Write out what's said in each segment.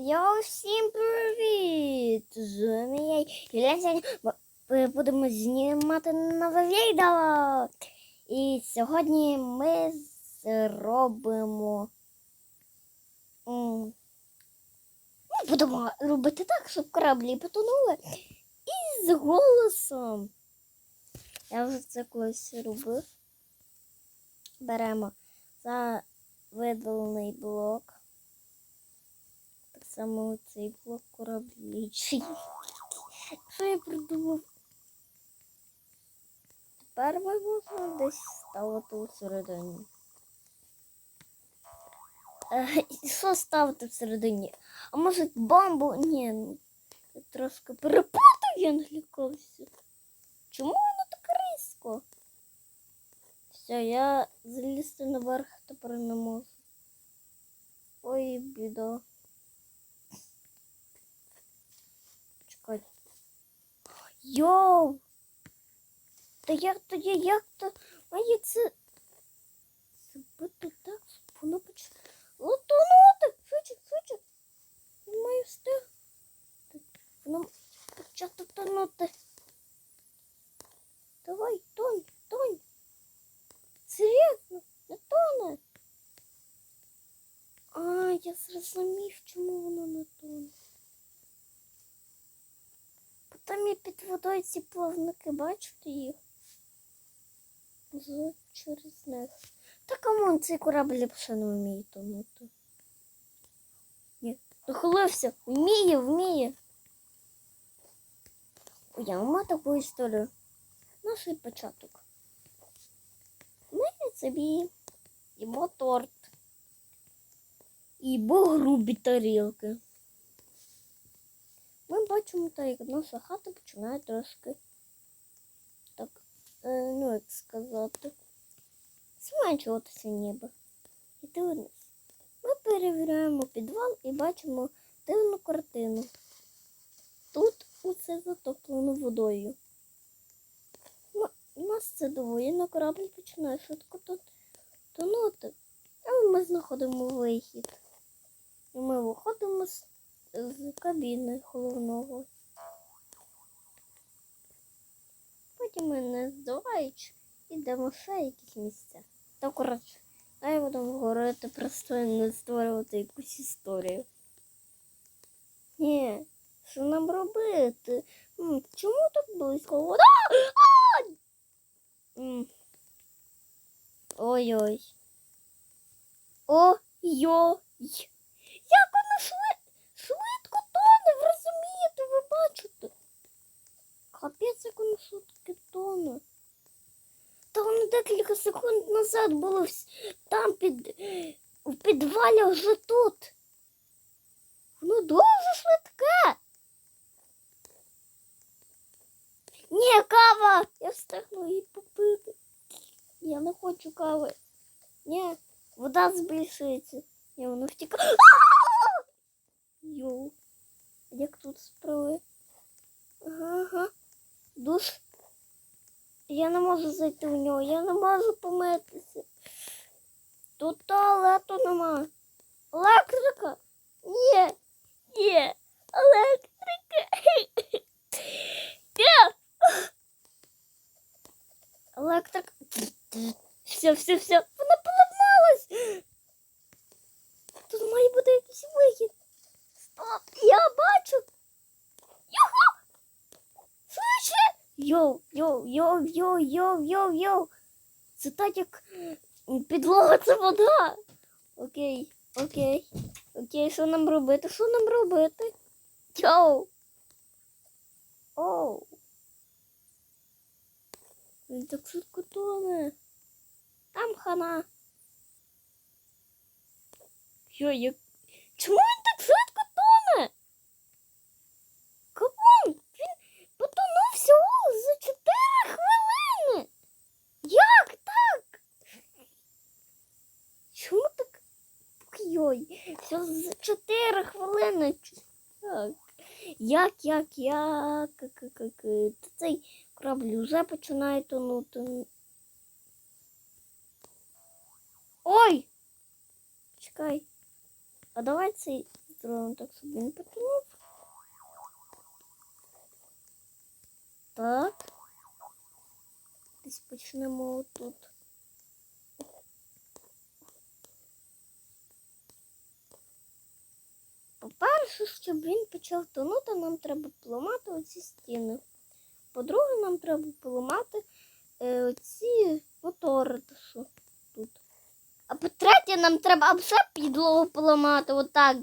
Йо, всім привіт! З моєю Юлією сьогодні ми будемо знімати нове відео. І сьогодні ми зробимо. Ми будемо робити так, щоб кораблі потонули. І з голосом. Я вже це колись робив. Беремо за видалений блок. Само цей блок кораблічий. Що я придумав? Тепер ми можна десь ставити у середині. Е, Що ставити всередині? А може бомбу? Ні, ну, я трошки перепутав, я налякався. Чому воно так різко? Все, я залізти наверх тепер не можу. Ой, біда. Чекай. Йоу! Та як тоді, як то має це зробити так, щоб воно почало тонути? Швидше, швидше. Не маю встиг. Воно почати тонути. Давай, тонь, тонь. Серйозно, не тоне. А, я зрозумів, чому воно не тоне. Бо Там є під водою ці плавники, бачите їх? З через них. Та камон, цей корабль ще не вміє тонути. Ні, дохилився, вміє, вміє. Уявимо таку історію. Наш початок. Ми собі їмо торт. І грубі тарілки. Бачимо, так, як наша хата починає трошки так, е, ну як сказати, зменшуватися ніби. І дивимось. Ми перевіряємо підвал і бачимо дивну картину. Тут усе затоплено водою. Нас це дивує, на корабль починає швидко тут тонути. Але ми знаходимо вихід. І ми виходимо з, з кабіни головного. Потім ми не здуваючи, йдемо ще якісь місця. Та коротше, дай будемо говорити просто не створювати якусь історію. Ні, що нам робити? Чому так близько? Ой-ой. Ой-ой. ви бачите? Капець, як воно швидко тоне. Та воно декілька секунд назад було вс- там під у підвалі а вже тут. Воно дуже швидке. Ні, кава! Я встигну її попити. Я не хочу кави. Ні, вода збільшується. Ні, воно втікає. А! Йоу. Як тут справи? Ага. Душ. Я не можу зайти в нього, я не можу помитися. Тут туалету нема. Електрика? Ні. Є. Електрика. Є. Електрика. Все, все, все. Вона поламалась. Тут має бути якийсь вихід. Стоп, я бачу. Його! Швидше! Йоу, йоу, йоу, йоу, йоу, йоу, йоу. Це так як підлога це вода. Окей, окей. Окей, що нам робити? Що нам робити? Йоу. Оу. Він так швидко тоне. Там хана. Йо, як... Чому він так швидко тоне? Камон, він потонув всього за 4 хвилини. Як так? Чому так? Йой, все за 4 хвилини. Так. Як, як, як, як, як, як. Цей корабль вже починає тонути. Ой! Чекай. А давай цей зробимо так, щоб він потонув. Так. Десь почнемо отут. По-перше, щоб він почав тонути, нам треба поламати оці стіни. По-друге, нам треба поламати е, оці мотори, тут. А по-третє, нам треба все підлогу поламати отак,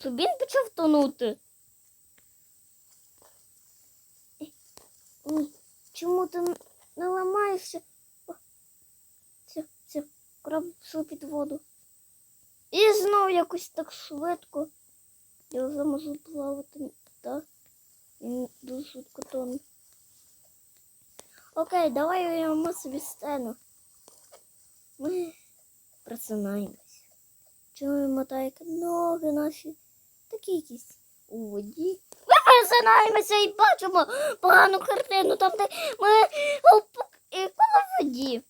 щоб він почав тонути. Ні, чому ти не ламаєшся? О, все, все, корабль пішов під воду. І знову якось так швидко. Я вже можу плавати, так? Він дуже швидко тоне. Окей, давай уявимо собі сцену. Ми просинаємось. Чуємо так, ноги наші такі якісь у воді. Ми просинаємося і бачимо погану картину, там де ми коло воді.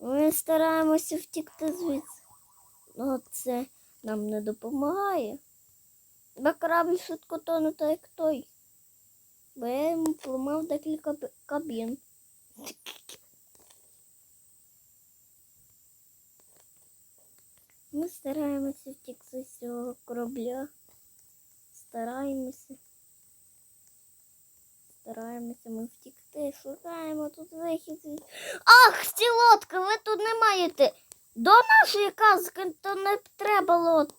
Ми стараємося втікти звідси. Ну, це нам не допомагає. Бо корабль швидко тоне, так як той. Бо я йому поламав декілька кабін. Ми стараємося втікти з цього корабля. Стараємося. Стараємося ми втікти, шукаємо тут вихід. Ах, ці лодки, ви тут не маєте. До нашої казки то не треба лод...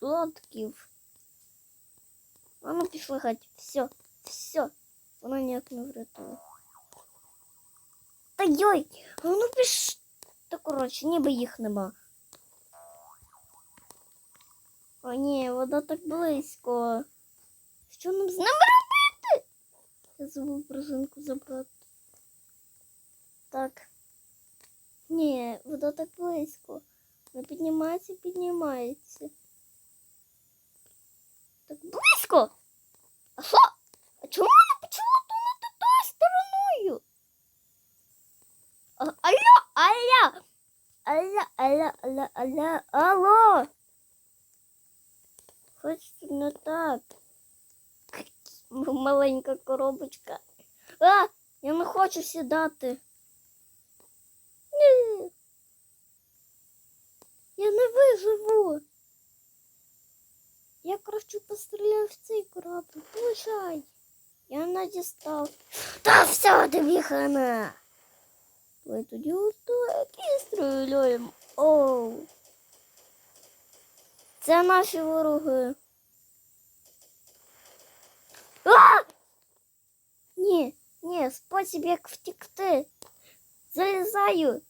лодків. А ну пішли геть. Все, все. Вона ніяк не врятує. Та йой, а ну піш. Та коротше, ніби їх нема. О, ні, вода так близько. Що нам з ними робити? Я забув пружинку забрати. Так. Ні, вода так близько. Вона піднімається, піднімається. Так близько. А що? А чому вона почала тонути тою стороною? Алло, алло, алло, алло, алло, алло, алло. Хоч не так. Маленька коробочка. А, я не хочу сідати. Ні. Я не виживу. Я краще постріляю в цей корабль. Полишай. Я не дістав. Та все, тобі хана. Давай тоді ото який стріляємо. Оу. Це наші вороги. А! Ні, ні, спосіб як втікти. Залізаю.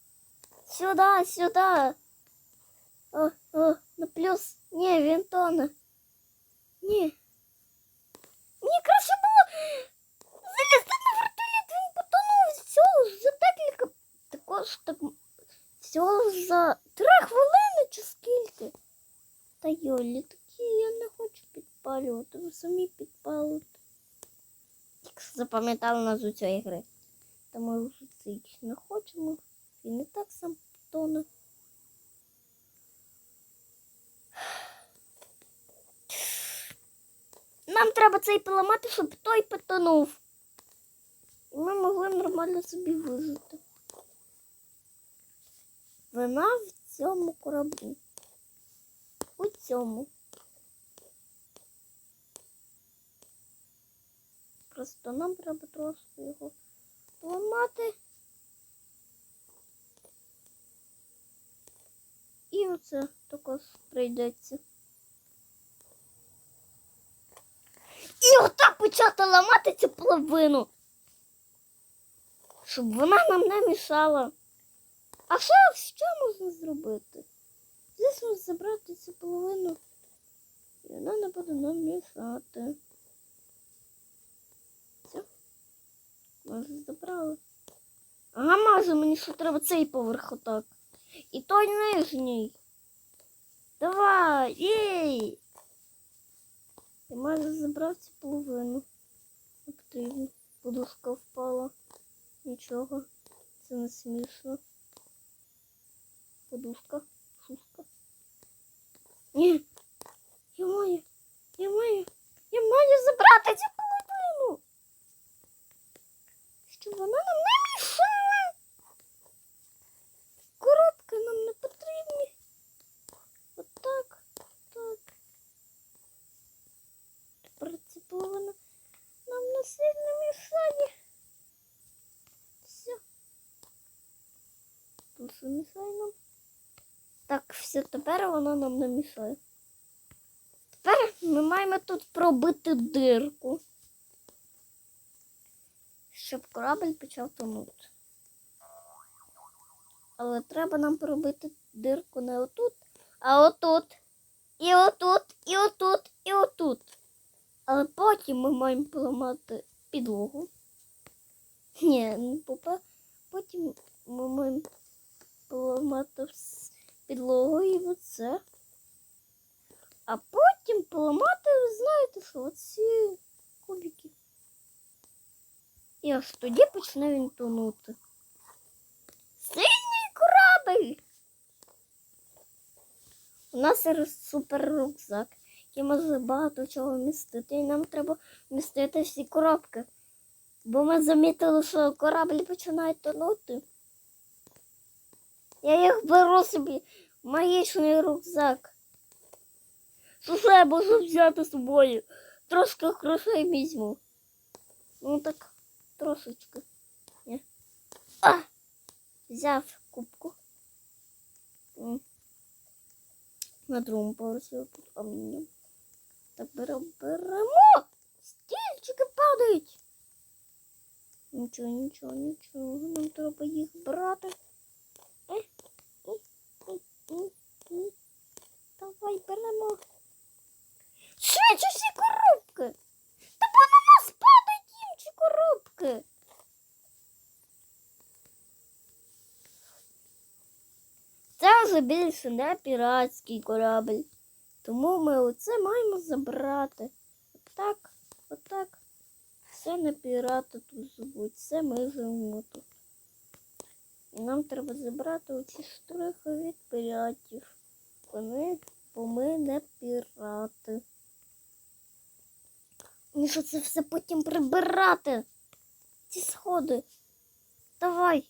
Сюди, сюди. О, о, на плюс. Ні, він тоне. Ні. Мені краще було залізти на вертоліт, він потонув всього за декілька. Також так всього за три хвилини чи скільки. Та йолі, такі я не хочу підпалювати, ви самі підпалите. Якщо запам'ятали назву цієї гри. Та ми вже це не хочемо. Він і так сам тоне. Нам треба цей поламати, щоб той потонув. І ми могли нормально собі вижити. Вона в цьому кораблі. У цьому. Просто нам треба трошки його поламати. І оце також прийдеться. І отак почати ламати цю половину. Щоб вона нам не мішала. А що, що можна зробити? Звісно, забрати цю половину. І вона не буде нам мішати. Все. Може, забрали. Ага, може, мені ще треба цей поверх отак. І той нижній. Давай, єй! Я маю забрати половину. Не. Подушка впала. Нічого. Це не смішно. Подушка. Шушка. Ні. Я маю. Я маю. Я маю забрати цю половину. Щоб вона нам не мішала. Коробка нам не потрібна. Тому вона нам на сильно мішає. Все. Плюсу мішає нам. Так, все, тепер вона нам не мішає. Тепер ми маємо тут пробити дирку, щоб корабель почав тонути. Але треба нам пробити дирку не отут, а отут. І отут, і отут, і отут. Але потім ми маємо поламати підлогу. Ні, попа. Потім ми маємо поламати підлогу і оце. А потім поламати, ви знаєте, що оці кубики. І аж тоді почне він тонути. Синій корабель! У нас супер рюкзак, який може багато чого вмістити. І нам треба вмістити всі коробки. Бо ми замітили, що корабль починає тонути. Я їх беру собі в магічний рюкзак. Що я можу взяти з собою? Трошки грошей візьму. Ну так, трошечки. Ні. А! Взяв кубку. На другому поверсі тут каміння. Беремо. Стільчики падають. Нічого, нічого, нічого. Нам треба їх брати. Е, е, е. Давай беремо. Швидше всі коробки. Та бо на нас падають інші коробки. Це вже більше не піратський корабль. Тому ми оце маємо забрати. Отак, отак. Все на пірата тут звуть. Все ми живемо тут. Нам треба забрати оці штрихи від піратів. Вони, бо ми не пірати. І що це все потім прибирати? Ці сходи. Давай.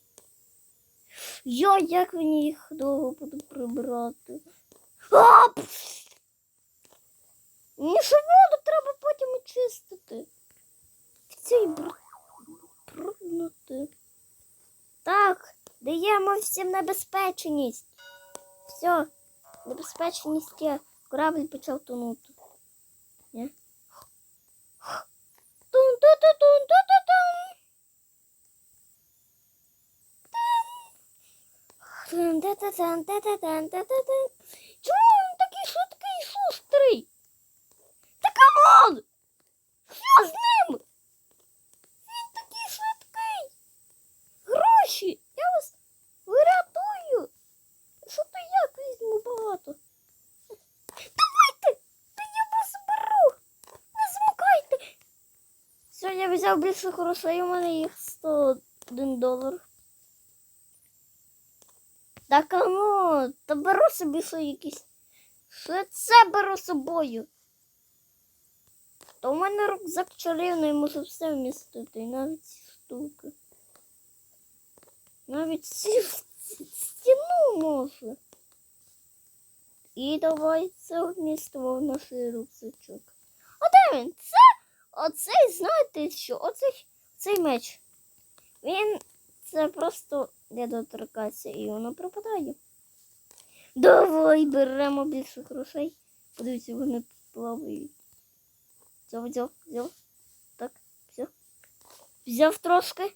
Йо, як мені їх довго буду прибирати? А! Мені ще воду треба потім очистити. В цій брудноти. Так, даємо всім небезпечність. Все, небезпечність є. Корабль почав тонути. Ні? Тун-ту-ту-тун-ту-ту-тун. Тун-та-та-тан-та-та-тан-та-та-тан. Чому він такий швидкий, шустрий? Та камон! Що з ним? Він такий швидкий. Гроші! Я вас вирятую. Що то як візьму багато? Давайте! Та я вас беру! Не змукайте! Все, я більше грошей, у мене їх 101 долар. Так, а ну, та беру собі що якісь. Що це беру собою? То у мене рюкзак чарівний може все вмістити, і навіть ці штуки. Навіть ці- стіну може. І давай це вмістимо в наш рюкзачок. А де він? Це оцей, знаєте що? Оцей цей меч. Він це просто не доторкається і воно пропадає. Давай беремо більше грошей. Подивіться, вони плавають. Взяв, взяв, взяв. Так, все. Взяв трошки.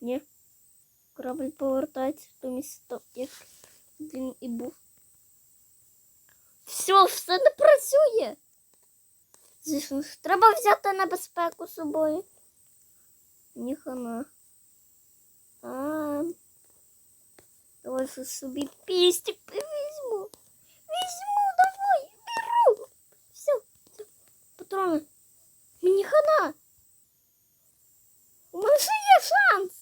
Ні. Корабль повертається в то місто, як він і був. Все, все не працює. Треба взяти небезпеку з собою. Ні хана. А, давай собі пістик візьму. Візьму, давай, беру. Все, все. Патрони. Мені хана. У мене ще є шанс.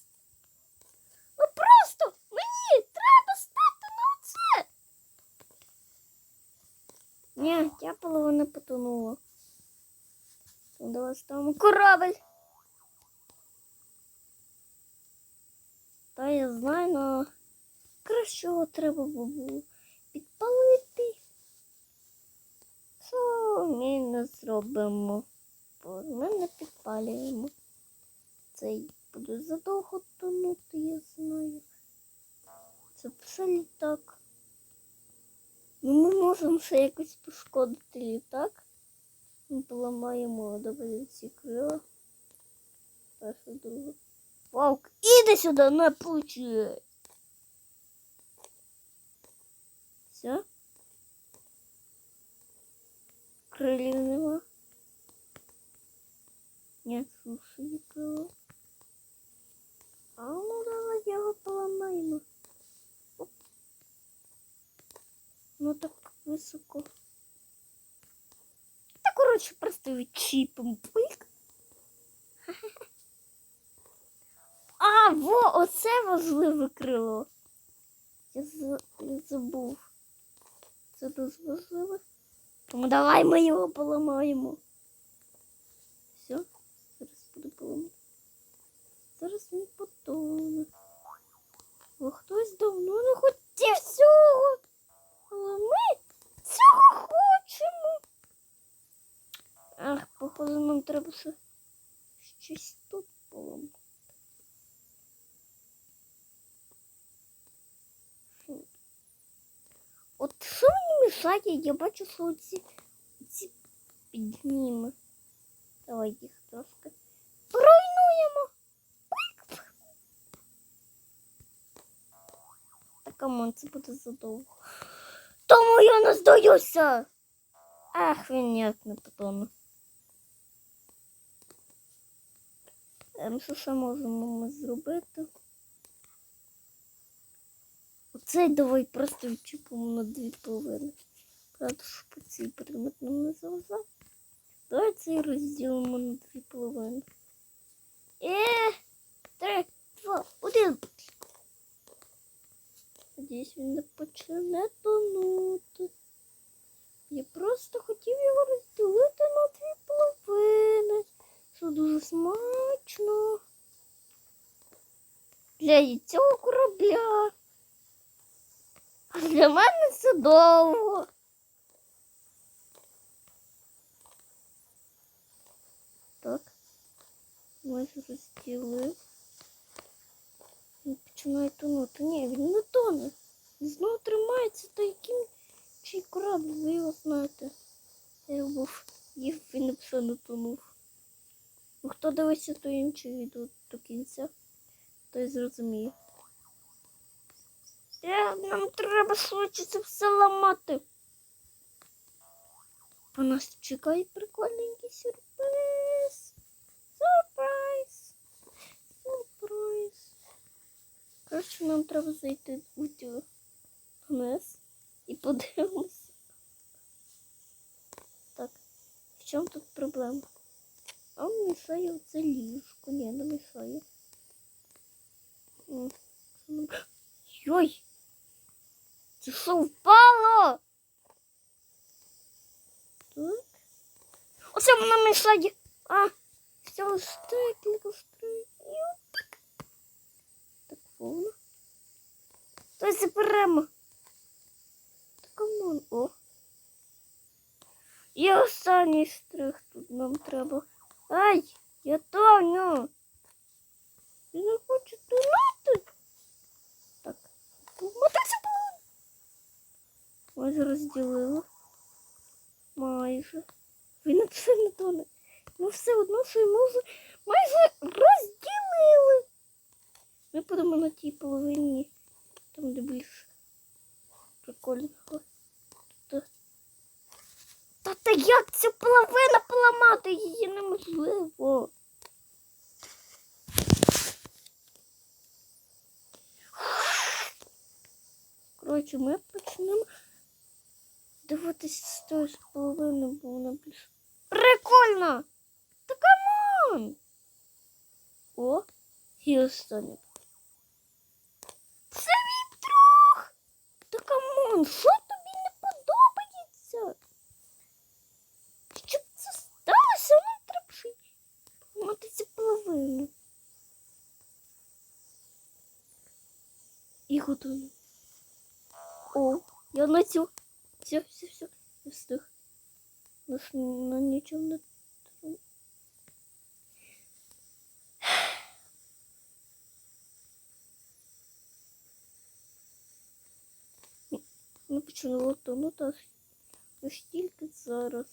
Ну просто мені треба стати на оце. Ні, я половина потонула. Ну, давай ставимо корабль. Та я знаю, але краще його треба було підпалити. Що ми не зробимо? Бо ми не підпалюємо. Цей буде задовго тонути, я знаю. Це все літак. Ну, ми можемо ще якось пошкодити літак. Ми поламаємо добре ці крила. Перше, друге. Вовк, іди сюди, не получи. Все. Крилів нема. Коротше просто відчіпом пик. А, во, оце важливе крило. Я, за- я забув. Це дуже важливе. Тому давай ми його поламаємо. треба ще щось тут поламати. Хм. От що мені мішає? Я бачу, що ці, ці підніми. Давай їх трошки поруйнуємо. Пик. Та камон, це буде задовго. Тому я не здаюся. Ах, він ніяк не потоне. Що ще можемо ми зробити? Оцей давай просто відчіпимо на дві половини. Правда, щоб цей предмет нам не заважав. Давай цей розділимо на дві половини. Е, три, два, один. Надіюсь, він не почне тонути. Я просто хотів його розділити на дві половини. Що дуже смачно. Для цього корабля. А для мене це довго. Так. Майже розділив. Він починає тонути. Ні, він не тоне. Він знову тримається, та яким чий корабль, ви його знаєте. Я його був їв, він все не тонув. Хто дивиться то інше відео до кінця, той зрозуміє. Нам треба швидше все ламати. У нас чекає прикольненький сюрприз. Сюрприз. Сюрприз. Коротше, нам треба зайти у цю вниз і подивимося. Так, в чому тут проблема? А мішає оце ліжко. Ні, не мішає. М, ну, Йой! Це що впало? Так. Оце вона мішає. А, все, стекінка стрій. Так. Повно. То заберемо. Так, камон. О. І останній штрих тут нам треба. Ай, я тоню. Я не хочу тонути. Так, було. Майже розділила. Майже. Він не тоне. Ми все одно свою музу майже розділили. Ми будемо на тій половині, там де більше прикольного. Та, та, як цю половину поламати? Її неможливо. Коротше, ми почнемо дивитися з тої ж половини, бо вона більш прикольно! Та камон! О, і останнє. Це мій друг! Та камон, що тобі не подобається? Щоб це сталося, нам треба ще й поламати цю половину. І готую. О, я на цю. Все, все, все. Встиг. Нас на нічого не тру- Ну, починало тонути аж, аж тільки зараз.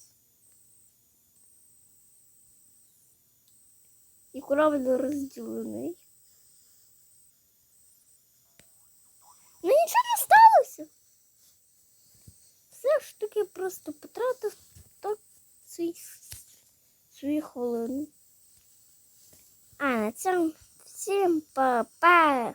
І корабль розділений. Ну нічого не сталося. Все ж таки просто потратив так цей свої хвилини. А на цьому всім па-па!